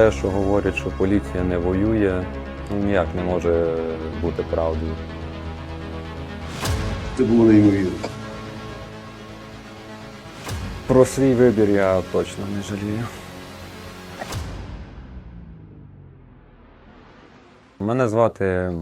Те, що говорять, що поліція не воює, ну ніяк не може бути правдою. Це було неймовірно. Про свій вибір я точно не жалію. Мене звати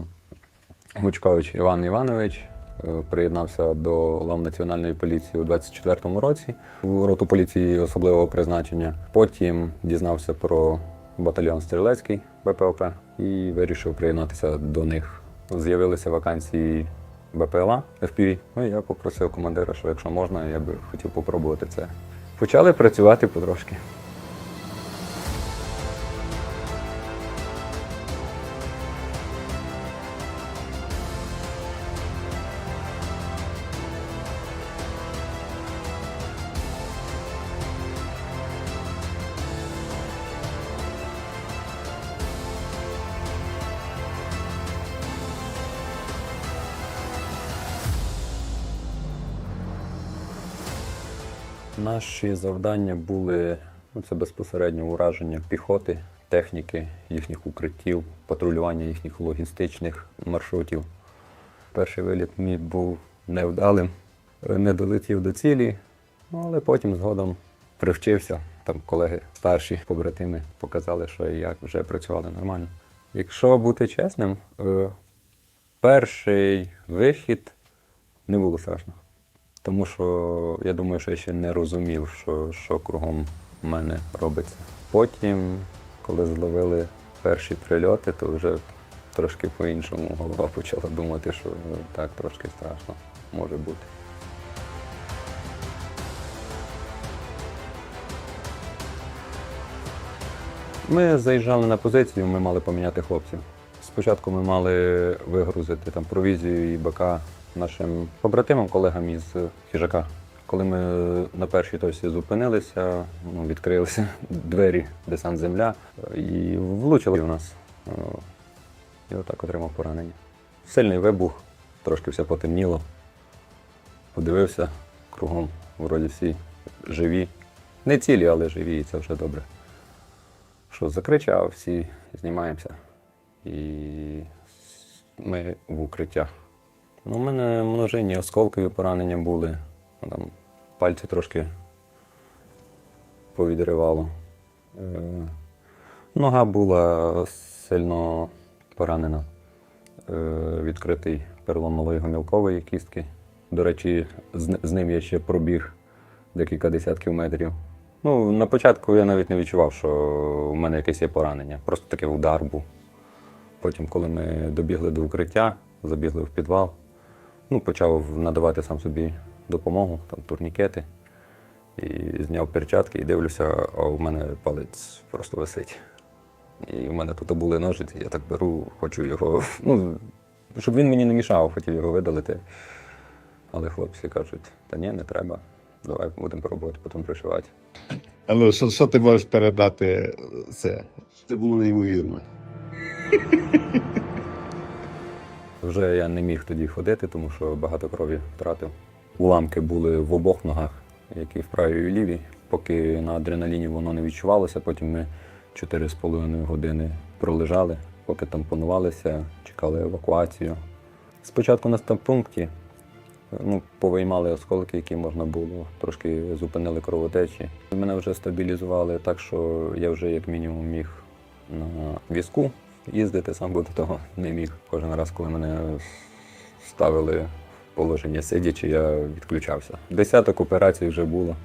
Гучкович Іван Іванович. Е, Приєднався до лав Національної поліції у 24-му році у роту поліції особливого призначення. Потім дізнався про батальйон Стрілецький БПОП і вирішив приєднатися до них. З'явилися вакансії БПЛА FPV. Ну, і я попросив командира, що якщо можна, я би хотів попробувати це. Почали працювати потрошки. Наші завдання були ну, це безпосередньо ураження піхоти, техніки, їхніх укриттів, патрулювання їхніх логістичних маршрутів. Перший виліт мій був невдалим, не долетів до цілі, ну, але потім згодом привчився. Там колеги старші побратими показали, що і як вже працювали нормально. Якщо бути чесним, е, перший вихід не було страшно. Тому що я думаю, що я ще не розумів, що, що кругом мене робиться. Потім, коли зловили перші прильоти, то вже трошки по-іншому голова почала думати, що ну, так трошки страшно може бути. Ми заїжджали на позицію, ми мали поміняти хлопців. Спочатку ми мали вигрузити там провізію і БК нашим побратимам, колегам із хижака. Коли ми на першій точці зупинилися, ну, відкрилися двері, десант земля, і влучили в нас. І отак отримав поранення. Сильний вибух, трошки все потемніло. Подивився кругом, вроді всі живі. Не цілі, але живі, і це вже добре. Що закричав, всі знімаємося. І ми в укриття. Ну, у мене множинні осколкові поранення були. Там пальці трошки повідривало. Е, Нога була сильно поранена. Е, Відкритий перелом малої гомілкової кістки. До речі, з, ним я ще пробіг декілька десятків метрів. Ну, на початку я навіть не відчував, що в мене якесь є поранення. Просто такий удар був. Потім, коли ми добігли до укриття, забігли в підвал, ну, почав надавати сам собі допомогу, там турнікети. І зняв перчатки і дивлюся, а у мене палець просто висить. І в мене тут були ножиці, я так беру, хочу його, ну, щоб він мені не мішав, хотів його видалити. Але хлопці кажуть, та ні, не треба. Давай будемо пробувати потім пришивати. А ну, що, що ти можеш передати це? Це було неймовірно. Вже я не міг тоді ходити, тому що багато крові втратив. Уламки були в обох ногах, які в правій і лівій. Поки на адреналіні воно не відчувалося, потім ми 4,5 години пролежали, поки тампонувалися, чекали евакуацію. Спочатку на стабпункті ну, повиймали осколки, які можна було, трошки зупинили кровотечі. Мене вже стабілізували так, що я вже як мінімум міг на візку їздити, сам би до того не міг. Кожен раз, коли мене ставили в положення сидячи, я відключався. Десяток операцій вже було.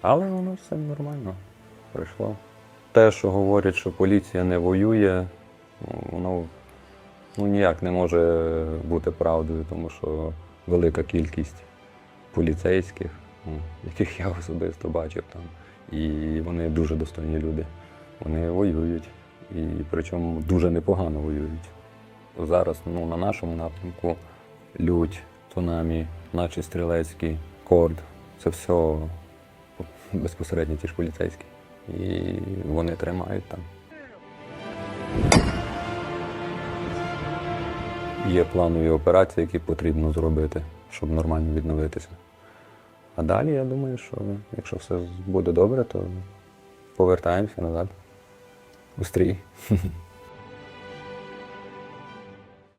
Але воно все нормально пройшло. Те, що говорять, що поліція не воює, воно ну, ніяк не може бути правдою, тому що велика кількість поліцейських, ну, яких я особисто бачив там, і вони дуже достойні люди. Вони воюють. І причому дуже непогано воюють. Зараз ну, на нашому напрямку лють, цунамі, наші стрілецькі, корд це все безпосередньо ті ж поліцейські. І вони тримають там. Є планові операції, які потрібно зробити, щоб нормально відновитися. А далі я думаю, що якщо все буде добре, то повертаємося назад. Устрій.